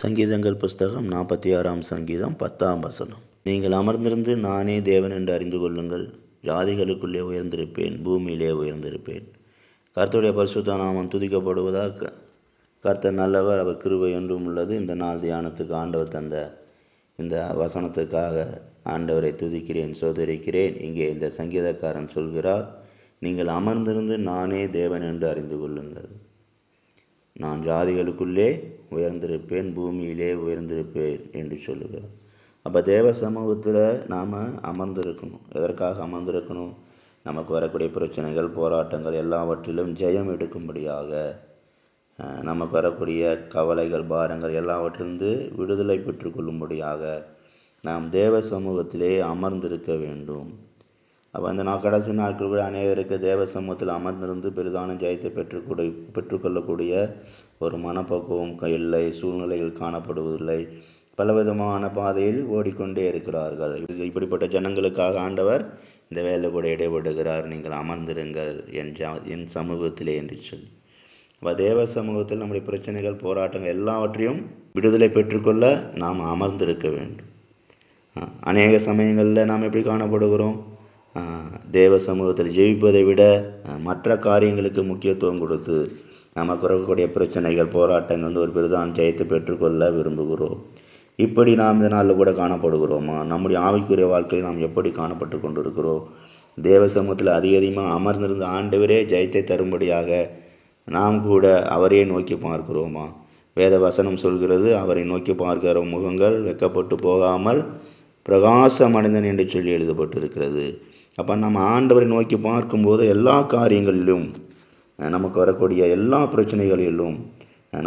சங்கீதங்கள் புஸ்தகம் நாற்பத்தி ஆறாம் சங்கீதம் பத்தாம் வசனம். நீங்கள் அமர்ந்திருந்து நானே தேவன் என்று அறிந்து கொள்ளுங்கள். ஜாதிகளுக்குள்ளே உயர்ந்திருப்பேன் பூமியிலே உயர்ந்திருப்பேன். கர்த்தருடைய பரிசுத்த நாமம் துதிக்கப்படுவதாக கர்த்தர் நல்லவர் அவர் கிருவை என்றும் உள்ளது. இந்த நாள் தியானத்துக்கு ஆண்டவர் தந்த இந்த வசனத்துக்காக ஆண்டவரை துதிக்கிறேன் சோதரிக்கிறேன். இங்கே இந்த சங்கீதக்காரன் சொல்கிறார் நீங்கள் அமர்ந்திருந்து நானே தேவன் என்று அறிந்து கொள்ளுங்கள். நான் ஜாதிகளுக்குள்ளே உயர்ந்திருப்பேன் பூமியிலே உயர்ந்திருப்பேன் என்று சொல்லுகிறார். அப்போ தேவ சமூகத்தில் நாம் அமர்ந்திருக்கணும். எதற்காக அமர்ந்திருக்கணும்? நமக்கு வரக்கூடிய பிரச்சனைகள் போராட்டங்கள் எல்லாவற்றிலும் ஜெயம் எடுக்கும்படியாக நமக்கு வரக்கூடிய கவலைகள் பாரங்கள் எல்லாவற்றிலிருந்து விடுதலை பெற்றுக்கொள்ளும்படியாக நாம் தேவ சமூகத்திலே அமர்ந்திருக்க வேண்டும். அப்போ அந்த நான் கடைசி நாட்கள் கூட அநேகருக்கு தேவ சமூகத்தில் அமர்ந்திருந்து பெரிதான ஜெயத்தை பெற்றுக்கூடிய பெற்றுக்கொள்ளக்கூடிய ஒரு மனப்பக்குவம் இல்லை சூழ்நிலைகள் காணப்படுவதில்லை. பலவிதமான பாதையில் ஓடிக்கொண்டே இருக்கிறார்கள். இப்படிப்பட்ட ஜனங்களுக்காக ஆண்டவர் இந்த வேலை கூட இடைபடுகிறார். நீங்கள் அமர்ந்திருங்கள் என் என் சமூகத்திலே என்று சொல்லி. அப்போ தேவ சமூகத்தில் நம்முடைய பிரச்சனைகள் போராட்டங்கள் எல்லாவற்றையும் விடுதலை பெற்றுக்கொள்ள நாம் அமர்ந்திருக்க வேண்டும். அநேக சமயங்களில் நாம் எப்படி காணப்படுகிறோம்? தேவ சமூகத்தில் ஜெயிப்பதை விட மற்ற காரியங்களுக்கு முக்கியத்துவம் கொடுத்து நமக்கு இருக்கக்கூடிய பிரச்சனைகள் போராட்டங்கள் வந்து ஒரு பெரிதான ஜெயத்தை பெற்றுக்கொள்ள விரும்புகிறோம். இப்படி நாம் இந்த நாளில் கூட காணப்படுகிறோமா. நம்முடைய ஆவிக்குரிய வாழ்க்கையில் நாம் எப்படி காணப்பட்டு கொண்டிருக்கிறோம்? தேவ சமூகத்தில் அதிக அதிகமாக அமர்ந்திருந்த ஆண்டவரே ஜெயத்தை தரும்படியாக நாம் கூட அவரே நோக்கி பார்க்கிறோமா? வேத வசனம் சொல்கிறது அவரை நோக்கி பார்க்கிற முகங்கள் வெக்கப்பட்டு போகாமல் பிரகாச மனிதன் என்று சொல்லி எழுதப்பட்டிருக்கிறது. அப்போ நம்ம ஆண்டவரை நோக்கி பார்க்கும்போது எல்லா காரியங்களிலும் நமக்கு வரக்கூடிய எல்லா பிரச்சனைகளிலும்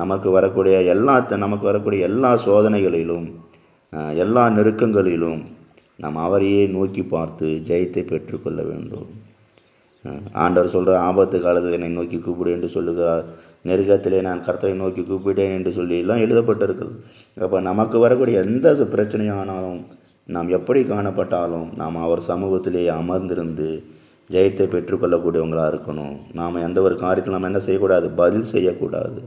நமக்கு வரக்கூடிய எல்லா நமக்கு வரக்கூடிய எல்லா சோதனைகளிலும் எல்லா நெருக்கங்களிலும் நாம் அவரையே நோக்கி பார்த்து ஜெயத்தை பெற்றுக்கொள்ள வேண்டும். ஆண்டவர் சொல்கிற ஆபத்து காலத்தில் என்னை நோக்கி கூப்பிடு என்று சொல்லுகிறார். நெருக்கத்திலே நான் கர்த்தரை நோக்கி கூப்பிட்டேன் என்று சொல்லி எல்லாம் எழுதப்பட்டிருக்கிறது. அப்போ நமக்கு வரக்கூடிய எந்த பிரச்சனையானாலும் நாம் எப்படி காணப்பட்டாலும் நாம் அவர் சமூகத்திலே அமர்ந்திருந்து ஜெயத்தை பெற்றுக்கொள்ளக்கூடியவங்களாக இருக்கணும். நாம் எந்த ஒரு காரியத்தில் நம்ம என்ன செய்யக்கூடாது? பதில் செய்யக்கூடாது.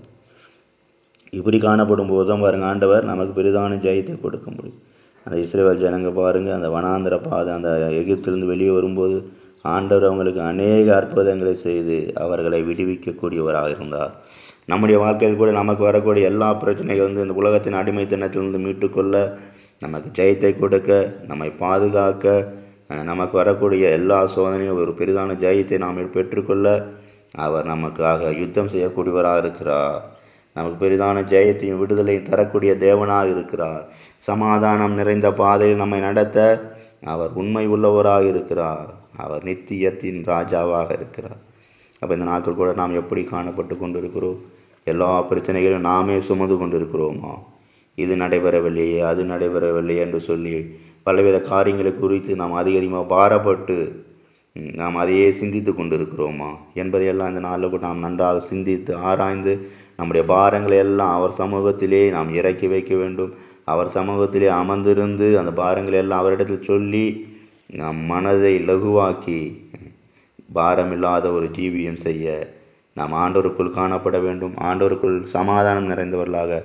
இப்படி காணப்படும் போது தான் பாருங்கள் ஆண்டவர் நமக்கு பெரிதான ஜெயத்தை கொடுக்க முடியும். அந்த இஸ்ரேல் ஜனங்க பாருங்கள் அந்த வனாந்திர பாதை அந்த எகிப்திலிருந்து வெளியே வரும்போது ஆண்டவர் அவங்களுக்கு அநேக அற்புதங்களை செய்து அவர்களை விடுவிக்கக்கூடியவராக இருந்தார். நம்முடைய வாழ்க்கையில் கூட நமக்கு வரக்கூடிய எல்லா பிரச்சனைகள் வந்து இந்த உலகத்தின் அடிமைத்தனத்திலிருந்து மீட்டுக்கொள்ள நமக்கு ஜெயத்தை கொடுக்க நம்மை பாதுகாக்க நமக்கு வரக்கூடிய எல்லா சோதனையும் ஒரு பெரிதான ஜெயத்தை நாம் பெற்றுக்கொள்ள அவர் நமக்காக யுத்தம் செய்யக்கூடியவராக இருக்கிறார். நமக்கு பெரிதான ஜெயத்தையும் விடுதலையும் தரக்கூடிய தேவனாக இருக்கிறார். சமாதானம் நிறைந்த பாதையில் நம்மை நடத்த அவர் உண்மை உள்ளவராக இருக்கிறார். அவர் நித்தியத்தின் ராஜாவாக இருக்கிறார். அப்போ இந்த நாட்கள் கூட நாம் எப்படி காணப்பட்டு கொண்டிருக்கிறோம்? எல்லா பிரச்சனைகளையும் நாமே சுமந்து கொண்டிருக்கிறோமா? இது நடைபெறவில்லையே அது நடைபெறவில்லையே என்று சொல்லி பலவித காரியங்களை குறித்து நாம் அதிக அதிகமாக பாரப்பட்டு நாம் அதையே சிந்தித்து கொண்டிருக்கிறோமா? என்பதையெல்லாம் இந்த நாளில் கூட நாம் நன்றாக சிந்தித்து ஆராய்ந்து நம்முடைய பாரங்களை எல்லாம் அவர் சமூகத்திலே நாம் இறக்கி வைக்க வேண்டும். அவர் சமூகத்திலே அமர்ந்திருந்து அந்த பாரங்களை எல்லாம் அவரிடத்தில் சொல்லி நம் மனதை லகுவாக்கி பாரமில்லாத ஒரு ஜீவியம் செய்ய நாம் ஆண்டோருக்குள் காணப்பட வேண்டும். ஆண்டோருக்குள் சமாதானம் நிறைந்தவர்களாக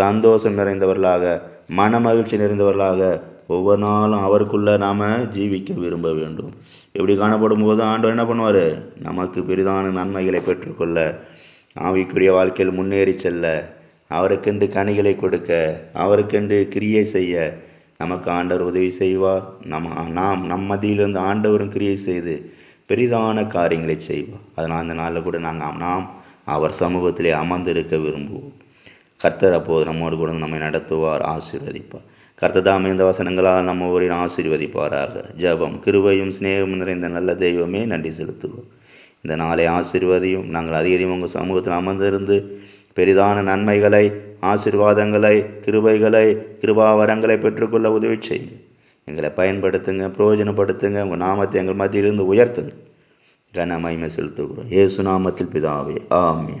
சந்தோஷம் நிறைந்தவர்களாக மன மகிழ்ச்சி நிறைந்தவர்களாக ஒவ்வொரு நாளும் அவருக்குள்ள நாம் ஜீவிக்க விரும்ப வேண்டும். இப்படி காணப்படும் போது ஆண்டவர் என்ன பண்ணுவார்? நமக்கு பெரிதான நன்மைகளை பெற்றுக்கொள்ள ஆவிக்குரிய வாழ்க்கையில் முன்னேறி செல்ல அவருக்கென்று கனிகளை கொடுக்க அவருக்கென்று கிரியை செய்ய நமக்கு ஆண்டவர் உதவி செய்வார். நம்ம நாம் நம் மதியிலிருந்து ஆண்டவரும் கிரியை செய்து பெரிதான காரியங்களை செய்வோம். அதனால் அந்த நாளில் கூட நாங்கள் நாம் அவர் சமூகத்திலே அமர்ந்திருக்க விரும்புவோம். கர்த்தர் அப்போது நம்மோடு கூட நம்மை நடத்துவார் ஆசீர்வதிப்பார். கர்த்ததாமே இந்த வசனங்களால் நம்ம ஊரின் ஆசீர்வதிப்பாராக. ஜபம் கிருபையும் சிநேகமும் நிறைந்த நல்ல தெய்வமே நன்றி செலுத்துவோம் இந்த நாளை ஆசீர்வதியும் நாங்கள் அதிகம் உங்கள் சமூகத்தில் அமர்ந்திருந்து பெரிதான நன்மைகளை ஆசிர்வாதங்களை கிருபைகளை கிருபாவரங்களை பெற்றுக்கொள்ள உதவி செய்யும். எங்களை பயன்படுத்துங்க பிரயோஜனப்படுத்துங்க உங்கள் நாமத்தை எங்கள் மத்தியிலிருந்து உயர்த்துங்க. கன மகிமை செலுத்துகிறோம். ஏசு நாமத்தில் பிதாவே ஆமே